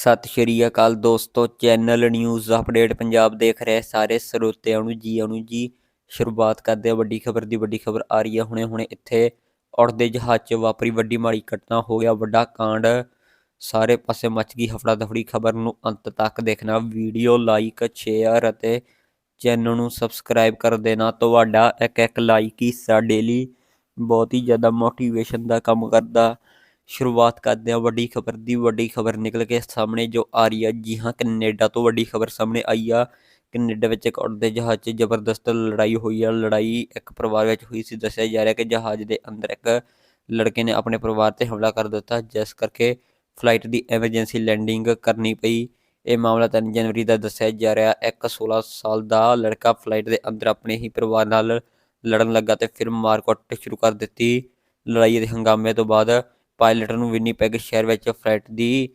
ਸਤਿ ਸ਼੍ਰੀ ਅਕਾਲ ਦੋਸਤੋ, channel news update Punjab ਦੇਖ ਰਹੇ ਸਾਰੇ ਸਰੋਤਿਆਂ ਨੂੰ ਜੀ ਆਇਆਂ ਨੂੰ ਜੀ। ਸ਼ੁਰੂਆਤ ਕਰਦੇ ਆ ਵੱਡੀ ਖਬਰ ਦੀ, ਵੱਡੀ ਖਬਰ ਆ ਰਹੀ ਹੈ। ਹੁਣੇ ਹੁਣੇ ਇੱਥੇ ਉੜਦੇ ਜਹਾਜ਼ 'ਚ ਵਾਪਰੀ ਵੱਡੀ ਮਾੜੀ ਘਟਨਾ ਹੋ ਗਿਆ। ਵੱਡਾ ਕਾਂਡ, ਸਾਰੇ ਪਾਸੇ ਮਚ ਗਈ ਹਫੜਾ ਦਫੜੀ ਖਬਰ ਨੂੰ ਅੰਤ ਤੱਕ ਦੇਖਣਾ। ਵੀਡੀਓ ਲਾਈਕ, ਸ਼ੇਅਰ ਅਤੇ ਚੈਨਲ ਨੂੰ ਸਬਸਕ੍ਰਾਈਬ ਕਰ ਦੇਣਾ। ਤੁਹਾਡਾ ਇੱਕ ਇੱਕ ਲਾਈਕ ਹੀ ਸਾਡੇ ਲਈ ਬਹੁਤ ਹੀ ਜ਼ਿਆਦਾ ਮੋਟੀਵੇਸ਼ਨ ਦਾ ਕੰਮ ਕਰਦਾ। ਸ਼ੁਰੂਆਤ ਕਰਦੇ ਹਾਂ, ਵੱਡੀ ਖਬਰ ਦੀ ਵੱਡੀ ਖਬਰ ਨਿਕਲ ਕੇ ਸਾਹਮਣੇ ਜੋ ਆ ਰਹੀ ਆ, ਜੀ ਹਾਂ, ਕੈਨੇਡਾ ਤੋਂ ਵੱਡੀ ਖਬਰ ਸਾਹਮਣੇ ਆਈ ਆ। ਕੈਨੇਡਾ ਵਿੱਚ ਇੱਕ ਉੜਦੇ ਜਹਾਜ਼ 'ਚ ਜ਼ਬਰਦਸਤ ਲੜਾਈ ਹੋਈ ਆ। ਲੜਾਈ ਇੱਕ ਪਰਿਵਾਰ ਵਿੱਚ ਹੋਈ ਸੀ। ਦੱਸਿਆ ਜਾ ਰਿਹਾ ਕਿ ਜਹਾਜ਼ ਦੇ ਅੰਦਰ ਇੱਕ ਲੜਕੇ ਨੇ ਆਪਣੇ ਪਰਿਵਾਰ ਤੇ ਹਮਲਾ ਕਰ ਦਿੱਤਾ। ਜਿਸ ਕਰਕੇ ਫਲਾਈਟ ਦੀ ਐਮਰਜੈਂਸੀ ਲੈਂਡਿੰਗ ਕਰਨੀ ਪਈ। ਇਹ ਮਾਮਲਾ 3 ਜਨਵਰੀ ਦਾ ਦੱਸਿਆ ਜਾ ਰਿਹਾ। ਇੱਕ 16 ਸਾਲ ਦਾ ਲੜਕਾ ਫਲਾਈਟ ਦੇ ਅੰਦਰ ਆਪਣੇ ਹੀ ਪਰਿਵਾਰ ਨਾਲ ਲੜਨ ਲੱਗਾ ਤੇ ਫਿਰ ਮਾਰਕੁੱਟ ਸ਼ੁਰੂ ਕਰ ਦਿੱਤੀ। ਲੜਾਈ ਦੇ ਹੰਗਾਮੇ ਤੋਂ ਬਾਅਦ ਪਾਇਲਟ ਨੂੰ ਵਿਨੀਪੈਗ ਸ਼ਹਿਰ ਵਿੱਚ ਫਲਾਈਟ ਦੀ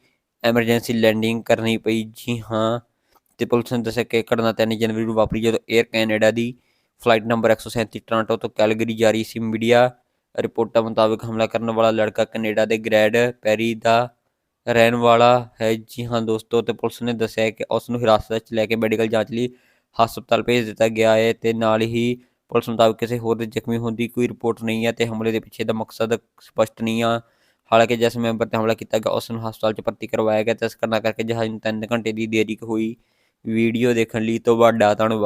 ਐਮਰਜੈਂਸੀ ਲੈਂਡਿੰਗ ਕਰਨੀ ਪਈ। ਜੀ ਹਾਂ, ਤੇ ਪੁਲਿਸ ਨੇ ਦੱਸਿਆ ਕਿ ਘਟਨਾ 3 ਜਨਵਰੀ ਨੂੰ ਵਾਪਰੀ ਜਦੋਂ 에ਅਰ ਕੈਨੇਡਾ ਦੀ ਫਲਾਈਟ ਨੰਬਰ 137 ਟੋਰਾਂਟੋ ਤੋਂ ਕੈਲਗਰੀ ਜਾ ਰਹੀ ਸੀ। ਮੀਡੀਆ ਰਿਪੋਰਟਾਂ ਮੁਤਾਬਕ ਹਮਲਾ ਕਰਨ ਵਾਲਾ ਲੜਕਾ ਕੈਨੇਡਾ ਦੇ ਗ੍ਰੈਡ ਪੈਰੀ ਦਾ ਰਹਿਣ ਵਾਲਾ ਹੈ। ਜੀ ਹਾਂ ਦੋਸਤੋ, ਤੇ ਪੁਲਿਸ ਨੇ ਦੱਸਿਆ ਕਿ ਉਸ ਨੂੰ ਹਿਰਾਸਤ ਵਿੱਚ ਲੈ ਕੇ ਮੈਡੀਕਲ ਜਾਂਚ ਲਈ ਹਸਪਤਾਲ ਭੇਜ ਦਿੱਤਾ ਗਿਆ ਹੈ ਤੇ ਨਾਲ ਹੀ ਪੁਲਿਸ ਮੁਤਾਬਕ ਕਿਸੇ ਹੋਰ ਦੇ ਜ਼ਖਮੀ ਹੋਣ ਦੀ ਕੋਈ ਰਿਪੋਰਟ ਨਹੀਂ ਹੈ ਤੇ ਹਮਲੇ ਦੇ ਪਿੱਛੇ ਦਾ ਮਕਸਦ ਸਪਸ਼ਟ ਨਹੀਂ ਆ। ਹਾਲਾਂਕਿ ਜਿਸ ਮੈਂਬਰ ਤੇ ਹਮਲਾ ਕੀਤਾ ਗਿਆ, ਉਸ ਨੂੰ ਹਸਪਤਾਲ 'ਚ ਭਰਤੀ ਕਰਵਾਇਆ ਗਿਆ ਤੇ ਇਸ ਘਟਨਾ ਕਰਕੇ ਜਹਾਜ਼ ਨੂੰ 3 ਘੰਟੇ ਦੀ ਦੇਰੀ ਹੋਈ। ਵੀਡੀਓ ਦੇਖਣ ਲਈ ਤੋਂ ਵੱਡਾ ਧੰਨਵਾਦ